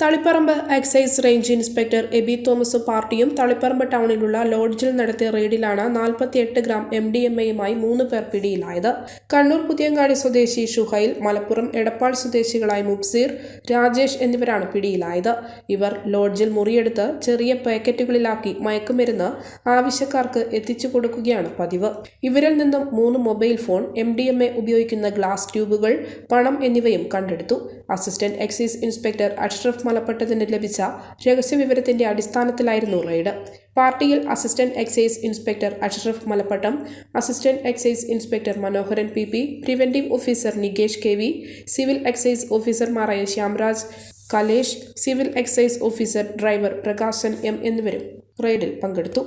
Taliparamba excise range inspector Abi Thomas പാർട്ടിയും തളിപ്പറമ്പ് ടൗണിലുള്ള ലോഡ്ജിൽ നടത്തിയ റെയ്ഡിലാണ് നാൽപ്പത്തിയെട്ട് ഗ്രാം എം ഡി എം എയുമായി മൂന്ന് പേർ പിടിയിലായത്. കണ്ണൂർ പുതിയങ്ങാടി സ്വദേശി ഷുഹൈൽ മലപ്പുറം എടപ്പാൾ സ്വദേശികളായ മുബ്സീർ രാജേഷ് എന്നിവരാണ് പിടിയിലായത്. ഇവർ ലോഡ്ജിൽ മുറിയെടുത്ത് ചെറിയ പാക്കറ്റുകളിലാക്കി മയക്കുമരുന്ന് ആവശ്യക്കാർക്ക് എത്തിച്ചു കൊടുക്കുകയാണ് പതിവ്. ഇവരിൽ നിന്നും മൂന്ന് mobile phone M D M A ഉപയോഗിക്കുന്ന ഗ്ലാസ് ട്യൂബുകൾ പണം എന്നിവയും കണ്ടെടുത്തു. അസിസ്റ്റന്റ് എക്സൈസ് ഇൻസ്പെക്ടർ അഷ്റഫ് മലപ്പട്ടത്തിന് ലഭിച്ച രഹസ്യവിവരത്തിന്റെ അടിസ്ഥാനത്തിലായിരുന്നു റെയ്ഡ്. പാർട്ടിയിൽ assistant excise inspector Ashraf Malappattam assistant excise inspector Manoharan P P preventive officer Nikesh K V civil excise ഓഫീസർമാരായ Shyamraj Kalesh civil excise officer driver Prakashan M എന്നിവരും റെയ്ഡിൽ പങ്കെടുത്തു.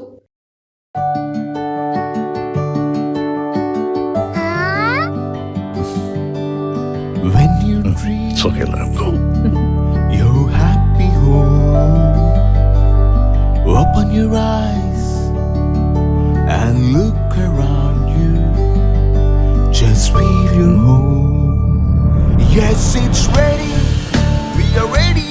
When you dream your eyes and look around you. Just feel your home. Yes, it's ready. We are ready